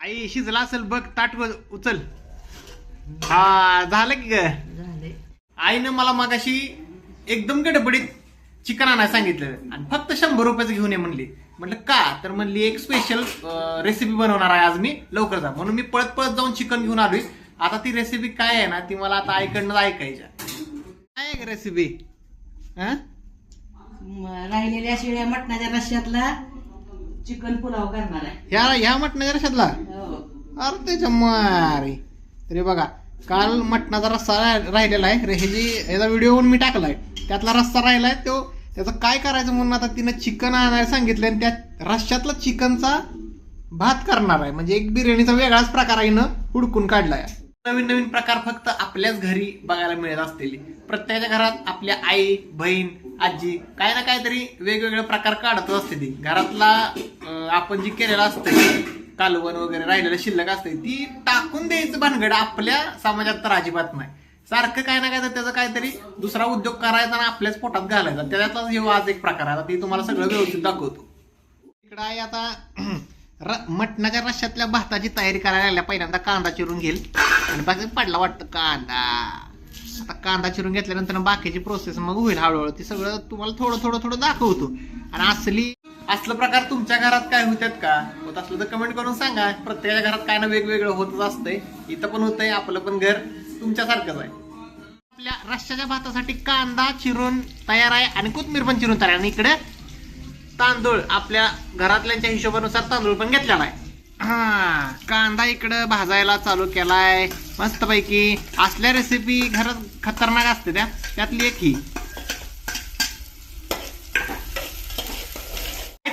आई शिजला असेल बघ ताट व- उचल. हा झालं की ग? झाले आईनं मला मागाशी एकदम गडबडीत चिकन आणायला सांगितलं. आणि फक्त शंभर रुपयाचं घेऊन ये म्हणली. म्हटलं का? तर म्हणली एक स्पेशल रेसिपी बनवणार आहे आज मी. लवकर जा. म्हणून मी पळत पळत जाऊन चिकन घेऊन आलोय. आता ती रेसिपी काय आहे ना ती मला आता आईकडनं ऐकायच्या काय आहे रेसिपी हा? म, राहिलेल्या शिळ्या मटणाच्या रश्यातला चिकन पुलाव करणार आहे. ह्या ह्या मटणाच्या रशातला? हो. अरे त्याच्या मारे तरी बघा काल मटणाचा रस्सा राह- राहिलेला आहे. रे- ह्याची याचा व्हिडिओ मी टाकलाय. त्यातला रस्सा राहिलाय तो त्याचं काय करायचं म्हणून आता तिनं चिकन आणायला सांगितलंय आणि त्या रश्श्यातला चिकनचा भात करणार आहे. म्हणजे एक बिर्याणीचा वेगळाच प्रकार आहे हिनं हुडकून काढलाय. नवीन नवीन प्रकार फक्त आपल्याच घरी बघायला मिळत असतील. प्रत्येकाच्या घरात आपल्या आई बहीण आजी काय ना काहीतरी वेगवेगळे प्रकार काढतच असते ती घरातला आपण जी केलेलं असतं कालवण वगैरे राहिलेलं शिल्लक असते ती टाकून द्यायचं भानगड आपल्या समाजात तर अजिबात नाही. सारखं काय ना काय तर त्याचा काहीतरी दुसरा उद्योग करायचा आणि आपल्याच पोटात घालायचा. त्याच्यातलाच हे आज एक प्रकार आहे. ती तुम्हाला सगळं व्यवस्थित दाखवतो. इकडं आहे आता र- मटणाच्या रश्यातल्या भाताची तयारी करायला लागल्या. पहिल्यांदा कांदा चिरून घेईल. आणि बाकी पडला वाटतं कांदा. आता कांदा चिरून घेतल्यानंतर बाकीची प्रोसेस मग होईल हळूहळू. ती सगळं तुम्हाला थोडं थोडं थोडं दाखवतो. आणि असली असलं प्रकार तुमच्या घरात काय होतात का? होत असलं तर कमेंट करून सांगा. प्रत्येकाच्या घरात काय ना वेगवेगळं होतच असतंय. इथं पण होतंय आपलं पण घर तुमच्यासारखंच आहे. आपल्या रश्श्याच्या भातासाठी कांदा चिरून तयार आहे आणि कोथमीर पण चिरून तयार आहे. आणि इकडे तांदूळ आपल्या घरातल्यांच्या हिशोबानुसार तांदूळ पण घेतलेला आहे. हा कांदा इकडं भाजायला चालू केलाय. मस्तपैकी. असल्या रेसिपी घरात खतरनाक असते त्या. त्यातली एक ही.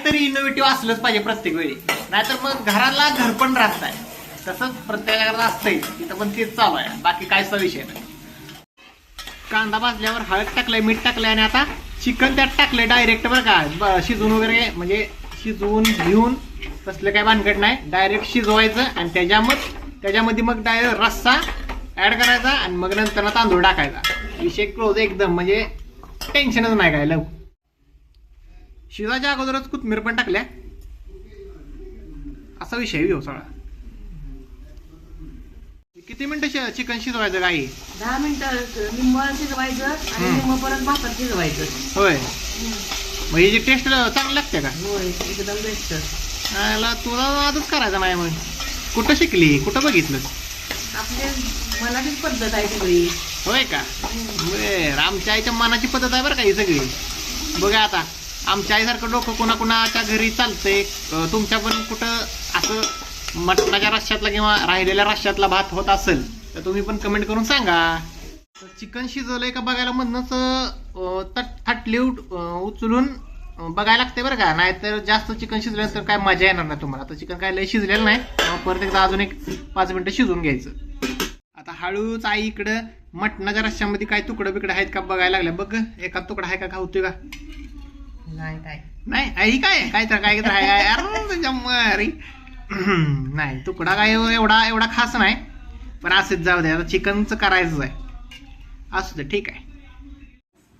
काहीतरी इनोव्हेटिव्ह असलंच पाहिजे प्रत्येक वेळी. नाहीतर मग घराला घर पण राहत आहे तसंच प्रत्येकाला असतंय. तिथं पण तेच चालू आहे. बाकी कायचा विषय नाही. कांदा भाजल्यावर हळद टाकलंय मीठ टाकलंय आणि आता चिकन त्यात टाकलंय डायरेक्ट बरं का. शिजून शिजवून वगैरे म्हणजे शिजवून घेऊन कसलं काय भानगड नाही. डायरेक्ट शिजवायचं आणि त्याच्यामध्ये त्याच्यामध्ये मग डायरेक्ट रस्सा ऍड करायचा आणि मग नंतर तांदूळ टाकायचा. विषय क्लोज एकदम. म्हणजे टेन्शनच नाही काय लव शिजाच्या अगोदरच कोथमीर पण टाकल्या. असा विषय आहे हो सगळा. किती मिनिटं चिकन शिजवायचं काही दहा मिनिटं निम्म शिजवायचं आणि. निम्म परत शिजवायचं. होय. मग याची टेस्ट चांगली लागते का? होय एकदम बेस्ट तुला आजच करायचं नाही मग. कुठं शिकली? कुठं बघितलं? आपल्या मनाचीच पद्धत आहे सगळी. होय का? बर आमच्या आईच्या मनाची पद्धत आहे बरं का ही सगळी. बघा आता. आमच्या आईसारखं डोकं कुणा कुणाच्या घरी चालतंय तुमच्या पण कुठं असं मटणाच्या रश्श्यातला किंवा राहिलेल्या राश्यातला भात होत असेल तर तुम्ही पण कमेंट करून सांगा. चिकन शिजवलंय का बघायला मधनच अं, थाटली उठ- उचलून बघायला लागते बरं का. नाहीतर जास्त चिकन शिजलं तर काय मजा येणार नाही तुम्हाला. तर चिकन काय लय शिजलेलं नाही परत एकदा अजून एक पाच मिनिटं शिजवून घ्यायचं. आता हळूच आई इकडं मटणाच्या रश्श्यामध्ये काय तुकडं बिकडं आहेत का बघायला लागल्या. बघ एका तुकडा आहे का? खावतोय का? नाही काय नाही आई काय काय तर काय तर आहे अरे तुझ्या नाही तुकडा काय एवढा एवढा खास नाही पण असंच जाऊ दे आता चिकनचं करायचं आहे असू दे ठीक आहे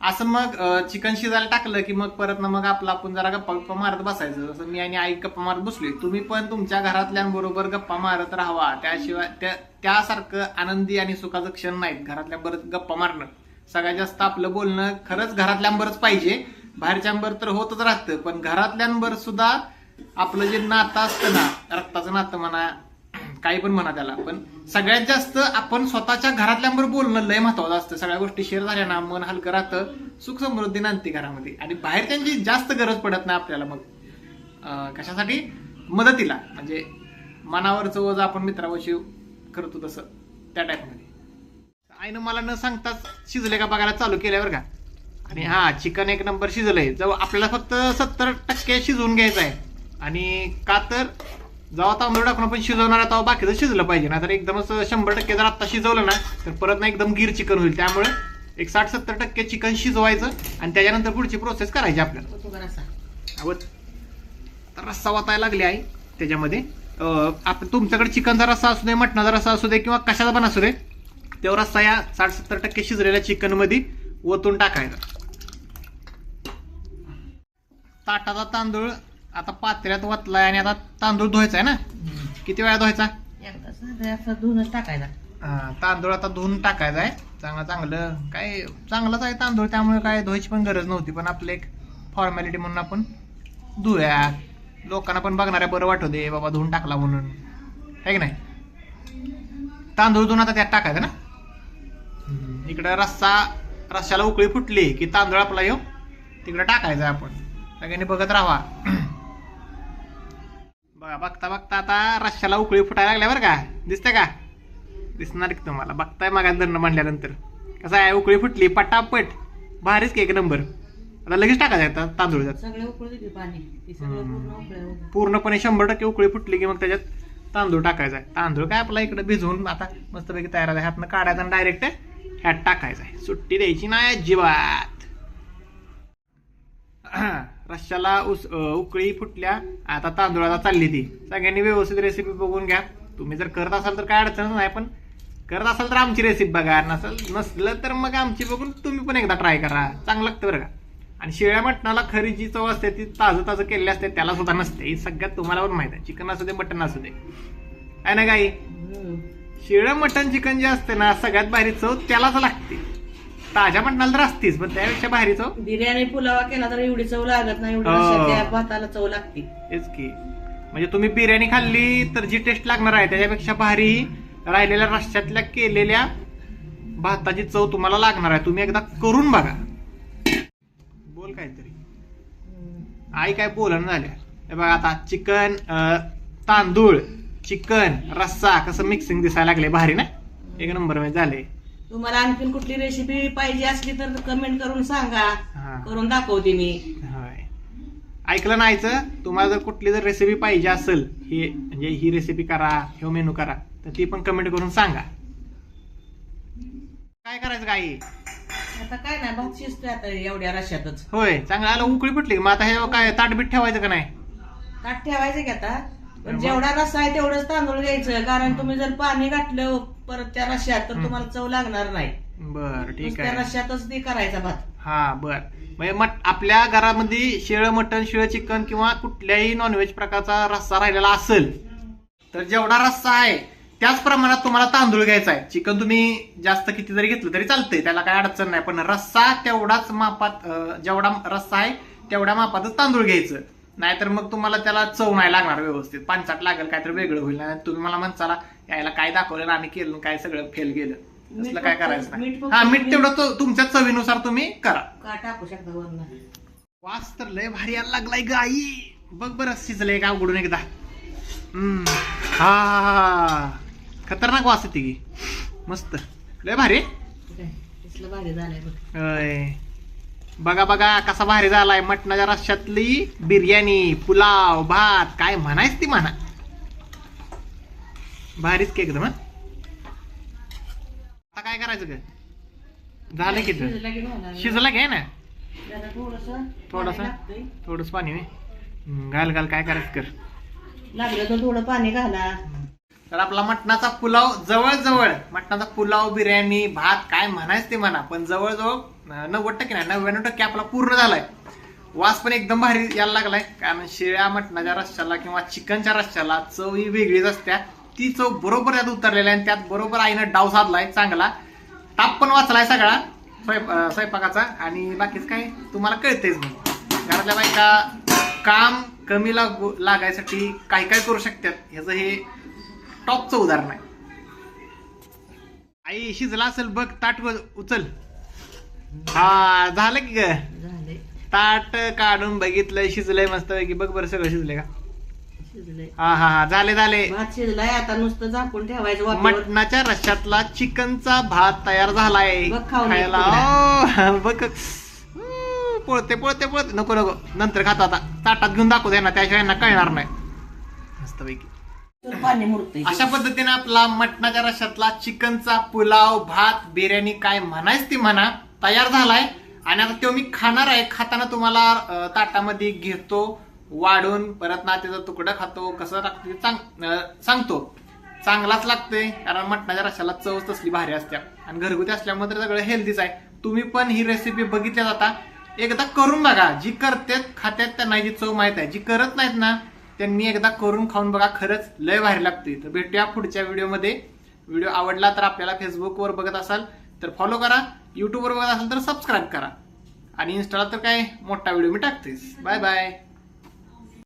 असं मग चिकन शिजायला टाकलं की मग परत ना मग आपलं आपण जरा गप्पा गप्पा मारत बसायचं जसं मी आणि आई गप्पा मारत बसलोय तुम्ही पण तुमच्या घरातल्यांबरोबर गप्पा मारत राहावा त्याशिवाय त्या त्यासारखं आनंदी आणि सुखाचं क्षण नाहीत घरातल्या बरं गप्पा मारणं सगळ्यात जास्त आपलं बोलणं खरंच घरातल्यांबरच पाहिजे बाहेरच्यांबर तर होतच राहतं पण घरातल्यांबर सुद्धा आपलं जे नातं असतं ना रक्ताचं नातं म्हणा काही पण म्हणा त्याला. पण सगळ्यात जास्त आपण स्वतःच्या घरातल्यांवर बोलणं लय महत्वाचं असतं. सगळ्या गोष्टी शेअर झाल्या ना मन हलकं राहतं सुख समृद्धी नांदते घरामध्ये. आणि बाहेरच्यांची जास्त गरज पडत नाही आपल्याला मग. कशासाठी? मदतीला. म्हणजे मनावरचं ओझ आपण मित्रावशी करतो तसं त्या टाईपमध्ये आईनं मला न सांगताच शिजले का बघायला चालू केल्यावर का. आणि हा चिकन एक नंबर शिजलंय. जवळ आपल्याला फक्त सत्तर टक्के शिजवून घ्यायचं आहे. आणि का तर जेव्हा तांदूळ टाकून आपण शिजवणार आहे तेव्हा बाकीचं शिजलं पाहिजे. ना तर एकदमच शंभर टक्के जर आत्ता शिजवलं ना तर परत ना एकदम गिर चिकन होईल. त्यामुळे एक साठ सत्तर टक्के चिकन शिजवायचं आणि त्याच्यानंतर पुढची प्रोसेस करायची आपल्याला. तर रस्सा? वाचायला लागले आहे त्याच्यामध्ये. अं, आपण तुमच्याकडे चिकनचा रस्सा असू दे मटणाचा रस्सा असू दे किंवा कशाचा पण असू दे तेव्हा रस्सा या साठ सत्तर टक्के शिजलेल्या चिकनमध्ये ओतून टाकायचा. ताटाचा तांदूळ आता पात्र्यात वतलाय आणि आता तांदूळ धुवायचा आहे ना? किती वेळा धुवायचा? एकदा साधं असं धुवूनच टाकायचा. हा, तांदूळ आता धुवून टाकायचा आहे. चांगलं चांगलं. काय चांगलंच आहे तांदूळ त्यामुळे काय धुवायची पण गरज नव्हती. पण आपलं एक फॉर्मॅलिटी म्हणून आपण धुया लोकांना पण बघणाऱ्या बरं वाटू दे बाबा धुवून टाकला म्हणून. आहे की नाही? तांदूळ धुवून आता त्यात टाकायचं ना? हम्म, इकडं रस्सा रस्स्याला उकळी फुटली की तांदूळ आपला येऊ तिकडे टाकायचा आपण. सगळ्यांनी बघत राहा बघा बघता बघता आता रश्श्याला उकळी फुटायला लागल्या बरं का. दिसतंय का? दिसणार की तुम्हाला. बघताय मागा धरणं म्हणल्यानंतर. कसं आहे उकळी फुटली पटापट. भारीच की एक नंबर. आता लगेच टाकायचं तांदूळ त्यात. सगळे उकळू देते पाणी. ते सगळं पूर्ण उकळलं पूर्णपणे शंभर टक्के उकळी फुटली की मग त्याच्यात तांदूळ टाकायचा आहे. तांदूळ काय आपला इकडे भिजवून आता मस्तपैकी तयार आहे ह्यातनं काढायचा आणि डायरेक्ट ह्यात टाकायचा आहे. सुट्टी द्यायची नाही अजिबात. रश्श्याला उस उकळी फुटल्या आता तांदूळाला चालली ती. सगळ्यांनी व्यवस्थित रेसिपी बघून घ्या. तुम्ही जर करत असाल तर काय अडचण नाही पण करत असाल तर आमची रेसिपी बघा. नसल नसलं तर मग आमची बघून तुम्ही पण एकदा ट्राय करा. चांगलं लागतं बरं का. आणि शिळ्या मटणाला खरी जी चव असते ती ताजं ताजं केलेली असते त्याला सुद्धा नसते. ही सगळ्यात तुम्हाला पण माहीत आहे. चिकन असू दे मटण असू दे. आहे ना काही. शिळं मटण चिकन जे असते ना सगळ्यात भारी चव त्यालाच लागते. ताज्या मटणाला तर असतीच पण त्यापेक्षा भारी चव बिर्याणी पुलावा केला तर एवढी चव लागत नाही एवढी हो. रश्श्याच्या भाताला चव लागते. की. म्हणजे तुम्ही बिर्याणी खाल्ली तर जी टेस्ट लागणार आहे त्याच्यापेक्षा भारी राहिलेल्या रश्श्यातल्या केलेल्या भाताची चव तुम्हाला लागणार आहे. तुम्ही एकदा करून बघा. बोल काहीतरी. आई काय बोलन झाल्या? हे बघा आता चिकन तांदूळ चिकन रस्सा कसं मिक्सिंग दिसायला लागले भारी ना? एक नंबरमध्ये झाले तुम्हाला आणखीन कुठली रेसिपी पाहिजे असली तर कमेंट करून सांगा. हा. करून दाखवते मी. होय. ऐकलं नाहीचं तुम्हाला जर कुठली जर रेसिपी पाहिजे असेल ही म्हणजे ही रेसिपी करा हे मेनू करा तर ती पण कमेंट करून सांगा. काय करायचं काही आता काय नाही भात शिजतोय आता एवढ्या रश्यातच होय चांगलं आलं उकळी फुटली. मग आता हे काय ताटबीट ठेवायचं का नाही? ताट ठेवायचं की आता? पण जेवढा रस्सा आहे तेवढंच तांदूळ घ्यायचं. कारण तुम्ही जर पाणी घातलं परत त्या रश्यात तर तुम्हाला चव लागणार नाही. बर ठीक आहे. रश्यातच ते करायचा भात. हा बर. म्हणजे मट आपल्या घरामध्ये शिळं मटण शिळं चिकन किंवा कुठल्याही नॉनव्हेज प्रकारचा रस्सा राहिलेला असेल तर जेवढा रस्सा आहे त्याच प्रमाणात तुम्हाला तांदूळ घ्यायचा आहे. चिकन तुम्ही जास्त किती जरी घेतलं तरी चालतंय त्याला काय अडचण नाही. पण रस्सा तेवढाच मापात अं, जेवढा रस्सा आहे तेवढ्या मापातच तांदूळ घ्यायचं. नाहीतर मग तुम्हाला त्याला चव नाही लागणार व्यवस्थित. पांचाट लागेल काहीतरी वेगळं होईल. नाही तुम्ही मला म्हणसाला यायला काय दाखवलं आणि केलं काय सगळं फेल गेलं. असलं काय करायचं नाही. हा मीठ तेवढं तो तुमच्या चवीनुसार तुम्ही करा. टाकू शकता वास तर लय भारी यायला लागलाय गाई बघ बरं शिजलंय का उघडून एकदा. हम्म. हा हा, खतरनाक वास येते की. मस्त. लय भारी. भारी झालंय बघ. बघा बघा कसा भारी झालाय. मटणाच्या रश्यातली बिर्याणी पुलाव भात काय म्हणायच ती म्हणा. भारीच की एकदम? आता काय करायचं ग? झालं की. शिजला घे ना? थोडंसं थोडंसं? पाणी घाल घाल काय करायचं कर. लागलं तर थोडं पाणी घाला. तर आपला मटणाचा पुलाव जवळजवळ मटणाचा पुलाव बिर्याणी भात काय म्हणायचं ते म्हणा पण जवळजवळ नव्वद टक्के नाही नव्याण्णव टक्के आपला पूर्ण झालाय. वास पण एकदम भारी यायला लागलाय कारण शिळ्या मटणाच्या रश्याला किंवा चिकनच्या रश्श्याला चव ही वेगळीच असत्या. ती चव बरोबर यात उतरलेली आहे आणि त्यात बरोबर आईनं डाव साधलाय चांगला. ताप पण वाचलाय सगळा स्वयं- स्वयंपाकाचा. आणि बाकीच काय तुम्हाला कळतेच मग. घरातल्या बायका काम कमी लागू लागायसाठी काय काय करू शकतात ह्याचं हे टॉपचं उदाहरण आहे. आई शिजला असेल बघ ताट उचल. हा झालं की ग? ताट काढून बघितलंय शिजलंय मस्त की बघ बरं सगळं शिजलंय का? शिजले हा हा हा झाले झाले. भात शिजलाय आता नुसतं झाकून ठेवायचं वाफेवर. मटणाच्या रश्यातला चिकनचा भात तयार झालाय. बघ खाऊन एक खायला ओ, बघ. हम्म, पळते पळते पळते. नको नको. नंतर खातो आता. ताटात घेऊन दाखवू दे ना त्याशिवाय यांना कळणार नाही. मस्तपैकी. तर पाणी मुरतंय. अशा पद्धतीने आपला मटणाच्या रशातला चिकनचा पुलाव भात बिर्याणी काय म्हणायच ती म्हणा तयार झालाय. आणि आता तो मी खाणार आहे. खाताना तुम्हाला अं, ताटामध्ये घेतो वाढून परत ना त्याचा तुकडा खातो कसं लागतं ते सांग अं, सांगतो. चांगलाच लागतोय कारण मटणाच्या रशाला चव तसली भारी असते आणि घरगुती असल्यामुळे तर सगळं हेल्दीच आहे. तुम्ही पण ही रेसिपी बघितल्या जाता एकदा करून बघा. जी करतात खात्यात त्यांना जी चव माहीत आहे. जी करत नाहीत ना त्यांनी एकदा करून खाऊन बघा खरंच लय बाहेर लागते तर भेटूया पुढच्या व्हिडिओमध्ये. व्हिडिओ आवडला तर आपल्याला फेसबुकवर बघत असाल तर फॉलो करा यूट्यूबवर बघत असाल तर सबस्क्राईब करा. आणि इन्स्टाला तर काय मोठा व्हिडिओ मी टाकतेस बाय बाय